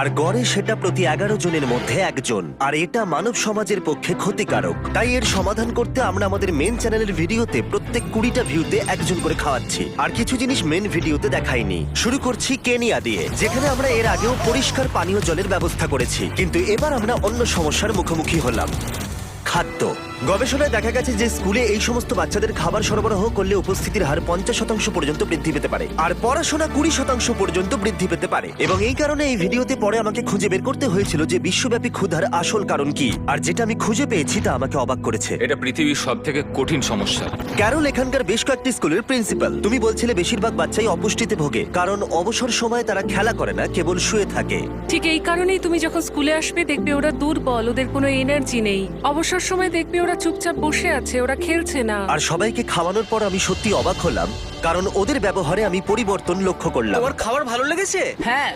আর গড়ে সেটা প্রতি এগারো জনের মধ্যে একজন। আর এটা মানব সমাজের পক্ষে ক্ষতিকারক। তাই এর সমাধান করতে আমরা আমাদের মেন চ্যানেলের ভিডিওতে প্রত্যেক কুড়িটা ভিউতে একজন করে খাওয়াচ্ছি। আর কিছু জিনিস মেন ভিডিওতে দেখাইনি। শুরু করছি কেনিয়া দিয়ে, যেখানে আমরা এর আগেও পরিষ্কার পানীয় জলের ব্যবস্থা করেছি। কিন্তু এবার আমরা অন্য সমস্যার মুখোমুখি হলাম। খাদ্য। গবেষণায় দেখা গেছে যে স্কুলে এই সমস্ত বাচ্চাদের খাবার সরবরাহ করলে উপস্থিতির হার পঞ্চাশ শতাংশ পর্যন্ত বৃদ্ধি পেতে পারে। আর পড়াশোনা কুড়ি শতাংশ পর্যন্ত বৃদ্ধি পেতে পারে। এবং এই কারণে এই ভিডিওতে পরে আমাকে খুঁজে বের করতে হয়েছিল যে বিশ্বব্যাপী ক্ষুধার আসল কারণ কি। আর যেটা আমি খুঁজে পেয়েছি তা আমাকে অবাক করেছে। এটা পৃথিবীর সব থেকে কঠিন সমস্যা। ক্যারল এখানকার বেশ কয়েকটি স্কুলের প্রিন্সিপাল। তুমি বলছিলে বেশিরভাগ বাচ্চাই অপুষ্টিতে ভোগে কারণ অবসর সময় তারা খেলা করে না কেবল শুয়ে থাকে। ঠিক এই কারণেই তুমি যখন স্কুলে আসবে দেখবে ওরা দুর্বল ওদের কোনো এনার্জি নেই। অবসর সময় দেখবে ওরা চুপচাপ বসে আছে ওরা খেলছে না। আর সবাইকে খাওয়ানোর পর আমি সত্যি অবাক হলাম কারণ ওদের ব্যবহারে আমি পরিবর্তন লক্ষ্য করলাম। তোমার খাবার ভালো লেগেছে? হ্যাঁ।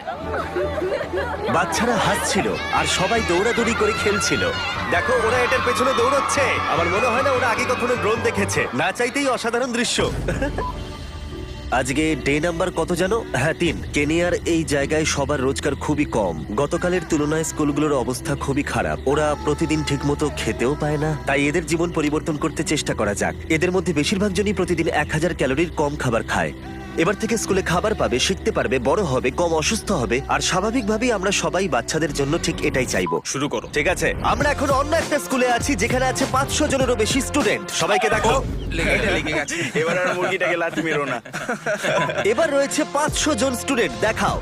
বাচ্চারা হাসছিল আর সবাই দৌড়াদৌড়ি করে খেলছিল। দেখো ওরা এটার পেছনে দৌড়াচ্ছে। আমার মনে হয় না ওরা আগে কখনো ড্রোন দেখেছে। না চাইতেই অসাধারণ দৃশ্য। আজকে ডে নাম্বার কত জানো? হ্যাঁ তিন। কেনিয়ার এই জায়গায় সবার রোজগার খুবই কম। গতকালের তুলনায় স্কুলগুলোর অবস্থা খুবই খারাপ। ওরা প্রতিদিন ঠিকমতো খেতেও পায় না। তাই এদের জীবন পরিবর্তন করতে চেষ্টা করা যাক। এদের মধ্যে বেশিরভাগ জনই প্রতিদিন এক হাজার ক্যালোরির কম খাবার খায়। এবার থেকে স্কুলে খাবার পাবে শিখতে পারবে বড় হবে কম অসুস্থ হবে আর স্বাভাবিকভাবেই আমরা সবাই বাচ্চাদের জন্য ঠিক এটাই চাইব। শুরু করো। ঠিক আছে? আমরা এখন অন্য একটা স্কুলে আছি যেখানে আছে পাঁচশো জনেরও বেশি স্টুডেন্ট সবাইকে দেখো। এবার আর মুরগিটাকে লাথি মেরো না। এবার রয়েছে পাঁচশো জন স্টুডেন্ট দেখাও।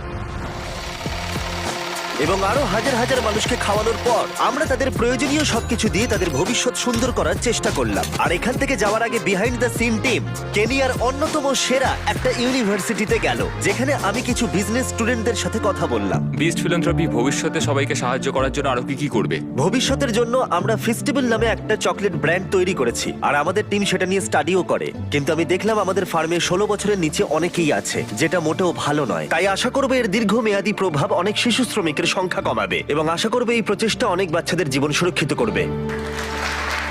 এবং আরও হাজার হাজার মানুষকে খাওয়ানোর পর আমরা তাদের প্রয়োজনীয় সবকিছু দিয়ে তাদের ভবিষ্যৎ সুন্দর করার চেষ্টা করলাম। আর এখান থেকে যাওয়ার আগে বিহাইন্ড দ্য সিন টিম কেনিয়ার অন্যতম সেরা একটা ইউনিভার্সিটিতে গেল যেখানে আমি কিছু বিজনেস স্টুডেন্টদের সাথে কথা বললাম। বিস্ট ফিলান্থ্রপি ভবিষ্যতে সবাইকে সাহায্য করার জন্য আরও কি কি করবে? ভবিষ্যতের জন্য আমরা ফেস্টিভ্যাল নামে একটা চকলেট ব্র্যান্ড তৈরি করেছি আর আমাদের টিম সেটা নিয়ে স্টাডিও করে। কিন্তু আমি দেখলাম আমাদের ফার্মে ষোলো বছরের নিচে অনেকেই আছে যেটা মোটেও ভালো নয়। তাই আশা করব এর দীর্ঘমেয়াদী প্রভাব অনেক শিশু শ্রমিকের সংখ্যা কমাবে এবং আশা করবে এই প্রচেষ্টা অনেক বাচ্চাদের জীবন সুরক্ষিত করবে।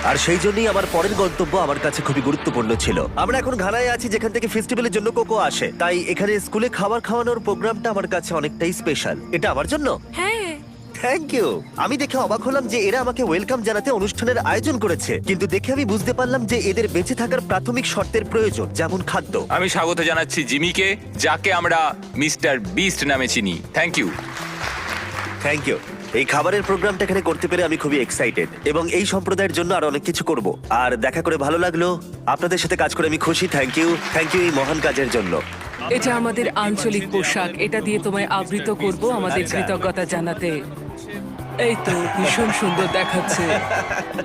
আর সেই জন্যই আমার পরের গন্তব্য আমার কাছে খুবই গুরুত্বপূর্ণ ছিল। আমরা এখন ঘানায় আছি যেখান থেকে ফেস্টিভ্যালের জন্য কোকো আসে। তাই এখানে স্কুলে খাবার খাওয়ানোর প্রোগ্রামটা আমার কাছে অনেকটাই স্পেশাল। এটা আমার জন্য? হ্যাঁ। Thank you. আমি দেখে অবাক হলাম যে এরা আমাকে ওয়েলকাম জানাতে অনুষ্ঠানের আয়োজন করেছে। কিন্তু দেখে আমি বুঝতে পারলাম যে এদের বেঁচে থাকার প্রাথমিক শর্তের প্রয়োজন যেমন খাদ্য। আমি স্বাগত জানাচ্ছি জিমিকে যাকে আমরা মিস্টার বিস্ট নামে চিনি। Thank you. থ্যাংক ইউ এই খাবারের প্রোগ্রামটা এখানে করতে পেরে আমি খুবই এক্সাইটেড এবং এই সম্প্রদায়ের জন্য আর অনেক কিছু করব। আর দেখা করে ভালো লাগল। আপনাদের সাথে কাজ করে আমি খুশি। থ্যাংক ইউ থ্যাংক ইউ এই মহান কাজের জন্য। এটা আমাদের আঞ্চলিক পোশাক। এটা দিয়ে তোমায় আবৃত করব আমাদের। কৃতজ্ঞতা জানাতে। এই তো ভীষণ সুন্দর দেখাচ্ছে।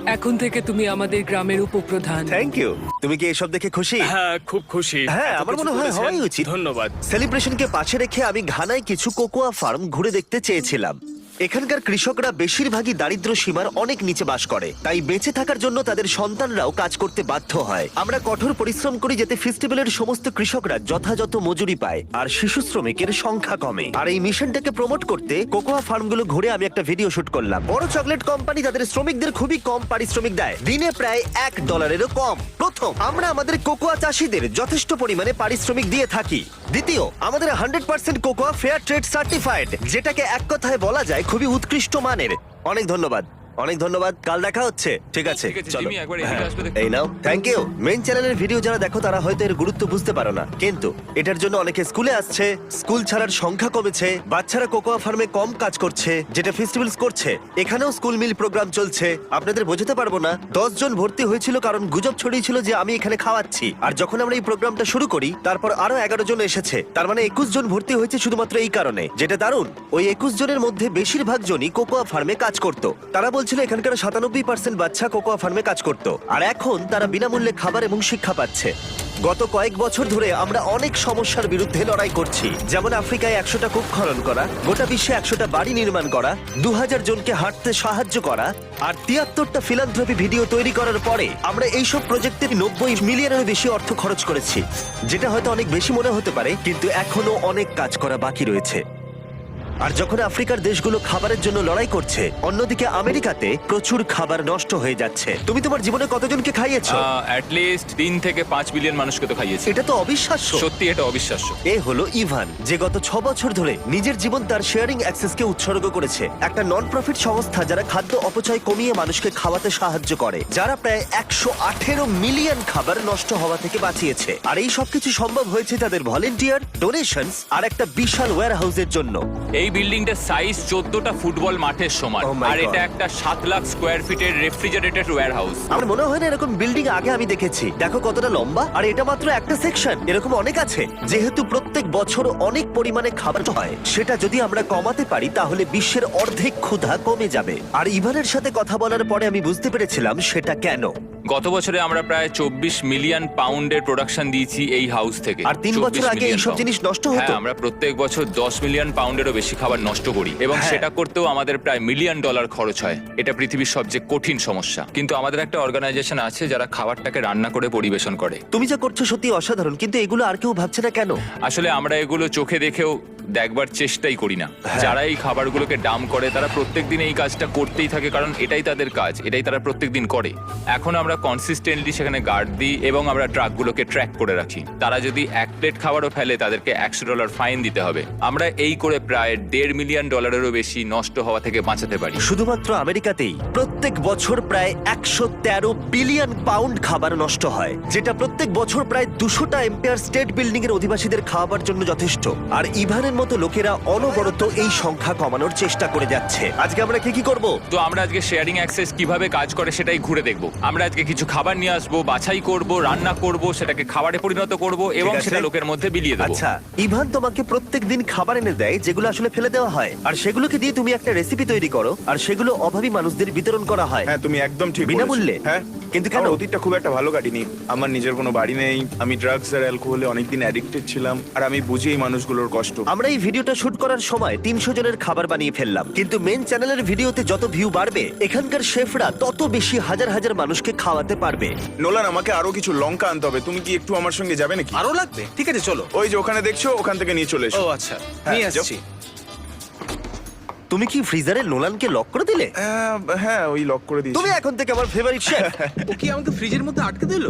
এখন থেকে তুমি আমাদের গ্রামের উপপ্রধান। থ্যাংক ইউ তুমি কি এসব দেখে খুশি? হ্যাঁ খুব খুশি। হ্যাঁ, এত আমার কিছু মনে হয় করেছেন। হওয়াই উচিত। ধন্যবাদ। সেলিব্রেশনকে পাশে রেখে আমি ঘানায় কিছু কোকোয়া ফার্ম ঘুরে দেখতে চেয়েছিলাম। এখানকার কৃষকরা বেশিরভাগই দারিদ্র সীমার অনেক নিচে বাস করে। তাই বেঁচে থাকার জন্য তাদের সন্তানরাও কাজ করতে বাধ্য হয়। আমরা কঠোর পরিশ্রম করি যাতে ফেস্টিভ্যালের সমস্ত কৃষকরা যথাযথ মজুরি পায় আর শিশু শ্রমিকের সংখ্যা কমে। আর এই মিশনটাকে প্রমোট করতে কোকোয়া ফার্মগুলো ঘুরে আমি একটা ভিডিও শুট করলাম। বড় চকলেট কোম্পানি তাদের শ্রমিকদের খুবই কম পারিশ্রমিক দেয়। দিনে প্রায় এক ডলারেরও কম। প্রথম, আমরা আমাদের কোকোয়া চাষিদের যথেষ্ট পরিমাণে পারিশ্রমিক দিয়ে থাকি। দ্বিতীয়, আমাদের hundred percent cocoa fair trade certified যেটাকে এক কথায় বলা যায় খুবই উৎকৃষ্ট মানের। অনেক ধন্যবাদ। অনেক ধন্যবাদ। কাল দেখা হচ্ছে। ঠিক আছে ঠিক আছে, চলো। জিমি, একবার এদিকে হ্যাঁ, আসবে। এই নাও। থ্যাংক ইউ মেন চ্যানেলের ভিডিও যারা দেখো তারা হয়তো এর গুরুত্ব বুঝতে পারো না। কিন্তু এটার জন্য অনেকে স্কুলে আসছে। স্কুল ছাড়ার সংখ্যা কমেছে। বাচ্চারা কোকোয়া ফার্মে কম কাজ করছে যেটা ফেস্টিভ্যালস করছে। এখানেও স্কুল মিল প্রোগ্রাম চলছে। আপনাদের বোঝাতে পারব না। দশ জন ভর্তি হয়েছিল কারণ গুজব ছড়িয়েছিল যে আমি এখানে খাওয়াচ্ছি। আর যখন আমরা এই প্রোগ্রামটা শুরু করি তারপর আরও এগারো জন এসেছে। তার মানে একুশ জন ভর্তি হয়েছে শুধুমাত্র এই কারণে। যেটা দারুণ। ওই একুশ জনের মধ্যে বেশিরভাগ জনই কোকোয়া ফার্মে কাজ করত। তারা বলছিল এখানকার সাতানব্বই পার্সেন্ট বাচ্চা কোকোয়া ফার্মে কাজ করত। আর এখন তারা বিনামূল্যে খাবার এবং শিক্ষা পাচ্ছে। গত কয়েক বছর ধরে আমরা অনেক সমস্যার বিরুদ্ধে লড়াই করছি। যেমন আফ্রিকায় একশোটা কূপ খনন করা, গোটা বিশ্বে একশোটা বাড়ি নির্মাণ করা দু হাজার জনকে হাঁটতে সাহায্য করা, আর তিয়াত্তরটা ফিলান্থ্রপি ভিডিও তৈরি করার পরে আমরা এইসব প্রজেক্টে নব্বই মিলিয়নেরও বেশি অর্থ খরচ করেছি। যেটা হয়তো অনেক বেশি মনে হতে পারে, কিন্তু এখনও অনেক কাজ করা বাকি রয়েছে। আর যখন আফ্রিকার দেশগুলো খাবারের জন্য লড়াই করছে অন্যদিকে আমেরিকাতে প্রচুর খাবার নষ্ট হয়ে যাচ্ছে। তুমি তোমার জীবনে কতজনকে খাইয়েছো? অ্যাটলিস্ট তিন থেকে পাঁচ বিলিয়ন মানুষকে তো খাইয়েছে। এটা তো অবিশ্বাস্য। সত্যি এটা অবিশ্বাস্য। এ হলো ইভান যে গত ছ বছর ধরে নিজের জীবন তার শেয়ারিং অ্যাক্সেসকে উৎসর্গ করেছে। একটা নন প্রফিট সংস্থা যারা খাদ্য অপচয় কমিয়ে মানুষকে খাওয়াতে সাহায্য করে যারা প্রায় একশো আঠেরো মিলিয়ন খাবার নষ্ট হওয়া থেকে বাঁচিয়েছে। আর এই সবকিছু সম্ভব হয়েছে তাদের ভলেন্টিয়ার ডোনেশনস আর একটা বিশাল ওয়্যার হাউসের জন্য। এই বিল্ডিংটার সাইজ চোদ্দটা ফুটবল মাঠের সমান। Oh my আর এটা একটা সাত লাখ স্কোয়ার ফিটের রেফ্রিজারেটেড ওয়্যার হাউস আমার মনে হয় না এরকম বিল্ডিং আগে আমি দেখেছি। দেখো কতটা লম্বা আর এটা মাত্র একটা সেকশন এরকম অনেক আছে। যেহেতু প্রত্যেক বছর অনেক পরিমাণে খাবার হয় সেটা যদি আমরা কমাতে পারি তাহলে বিশ্বের অর্ধেক ক্ষুধা কমে যাবে। আর ইভানের সাথে কথা বলার পরে আমি বুঝতে পেরেছিলাম সেটা কেন। গত বছরে আমরা প্রায় চব্বিশ মিলিয়ন পাউন্ডের প্রোডাকশন দিয়েছি এই হাউস থেকে আর তিন 24 বছর আগে million এইসব pound। জিনিস নষ্ট হতো? হ্যাঁ আমরা প্রত্যেক বছর দশ মিলিয়ন পাউন্ডেরও বেশি খাবার নষ্ট করি এবং হ্যাঁ। সেটা করতেও আমাদের প্রায় মিলিয়ন ডলার খরচ হয় এটা পৃথিবীর সবচেয়ে কঠিন সমস্যা কিন্তু আমাদের একটা অর্গানাইজেশন আছে যারা খাবারটাকে রান্না করে পরিবেশন করে তুমি যা করছ সত্যি অসাধারণ কিন্তু এগুলো আর কেউ ভাবছে না কেন আসলে আমরা এগুলো চোখে দেখেও দেখবার চেষ্টাই করি না হ্যাঁ। যারা এই খাবারগুলোকে ডাম করে তারা প্রত্যেকদিন এই কাজটা করতেই থাকে কারণ এটাই তাদের কাজ এটাই তারা প্রত্যেকদিন করে এখন আমরা কনসিস্টেন্টলি সেখানে গার্ড দিই এবং আমরা ট্রাকগুলোকে ট্র্যাক করে রাখি। তারা যদি এক প্লেট খাবারও ফেলে তাদেরকে একশো ডলার ফাইন দিতে হবে। আমরা এই করে প্রায় দেড় মিলিয়ন ডলারেরও বেশি নষ্ট হওয়া থেকে বাঁচাতে পারি। শুধুমাত্র আমেরিকাতেই প্রত্যেক বছর প্রায় একশো তেরো বিলিয়ন পাউন্ড খাবার নষ্ট হয় যেটা প্রত্যেক বছর প্রায় দুশোটা এম্পায়ার স্টেট বিল্ডিং এর অধিবাসীদের খাওয়াবার জন্য যথেষ্ট। আর ইভানের মতো লোকেরা অনবরত এই সংখ্যা কমানোর চেষ্টা করে যাচ্ছে। আজকে আমরা কি কি করব? তো আমরা আজকে শেয়ারিং অ্যাক্সেস কীভাবে কাজ করে সেটাই ঘুরে দেখব। আমরা আজকে কিছু খাবার নিয়ে আসব বাছাই করব রান্না করব সেটাকে খাবারে পরিণত করব এবং আছে। সেটা লোকের মধ্যে বিলিয়ে দেবো। আচ্ছা ইভান তোমাকে প্রত্যেক দিন খাবার এনে দেয় যেগুলো আসলে ফেলে দেওয়া হয়। আর সেগুলোকে দিয়ে তুমি একটা রেসিপি তৈরি করো আর সেগুলো অভাবী মানুষদের বিতরণ করা হয়। হ্যাঁ তুমি একদম ঠিক বিনামূল্যে? হ্যাঁ। কিন্তু কেন? আমার অতীতটা খুব একটা ভালো কাটিনি। আমার নিজের কোনো বাড়ি নেই। আমি ড্রাগস আর অ্যালকোহলে অনেকদিন অ্যাডিক্টেড ছিলাম। আর আমি বুঝি এই মানুষগুলোর কষ্ট। আমরা এই ভিডিওটা শুট করার সময় তিনশো জনের খাবার বানিয়ে ফেললাম। কিন্তু মেন চ্যানেলের ভিডিওতে যত ভিউ বাড়বে এখানকার শেফরা তত বেশি হাজার হাজার মানুষকে খাওয়াতে পারবে। নোলান আমাকে আরও কিছু লঙ্কা আনতে হবে। তুমি কি একটু আমার সঙ্গে যাবে নাকি? আরও লাগবে? ঠিক আছে চলো। ওই যে ওখানে দেখছ ওখান থেকে নিয়ে চলে ও এসো আচ্ছা। হ্যাঁ, নিয়ে যাও। আসছি। তুমি কি ফ্রিজারে নোলানকে লক করে দিলে? হ্যাঁ, হ্যাঁ ওই লক করে দিয়েছি। তুমি এখন থেকে আমার ফেভারিট শেফ ও কি আমাকে ফ্রিজের মধ্যে আটকে দিল?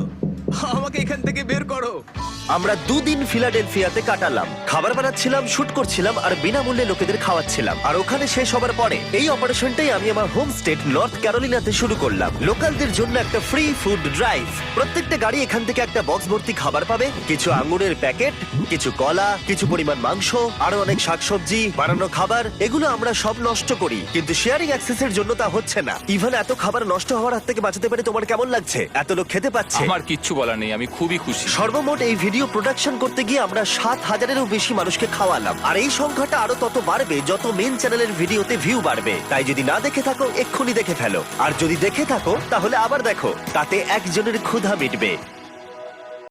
আমাকে এখান থেকে বের করো। আমরা দুদিন ফিলাডেলফিয়াতে কাটালাম। খাবার বানাচ্ছিলাম শুট করছিলাম আর বিনামূল্যে লোকেদের খাওয়াচ্ছিলাম। আর ওখানে শেষ হবার পরে এই অপারেশনটাই আমি আমার হোম স্টেট নর্থ ক্যারোলিনাতে শুরু করলাম। লোকালদের জন্য একটা ফ্রি ফুড ড্রাইভ প্রত্যেকটা গাড়ি এখান থেকে একটা বক্স ভর্তি খাবার পাবে। কিছু আঙ্গুরের প্যাকেট কিছু কলা কিছু পরিমাণ মাংস আরও অনেক শাকসবজি বানানো খাবার। এগুলো আমরা সব নষ্ট করি। কিন্তু শেয়ারিং অ্যাক্সেসের জন্য তা হচ্ছে না। ইভেন এত খাবার নষ্ট হওয়ার হাত থেকে বাঁচাতে পারে তোমার কেমন লাগছে? এত লোক খেতে পাচ্ছে। আমার কিচ্ছু বলার নেই, আমি খুবই খুশি। সর্বমোট এই ভিডিও প্রোডাকশন করতে গিয়ে আমরা সাত হাজারেরও বেশি মানুষকে খাওয়ালাম। আর এই সংখ্যাটা আরও তত বাড়বে, যত মেন চ্যানেলের ভিডিওতে ভিউ বাড়বে। তাই যদি না দেখে থাকো, এক্ষুনি দেখে ফেলো। আর যদি দেখে থাকো, তাহলে আবার দেখো, তাতে একজনের ক্ষুধা মিটবে।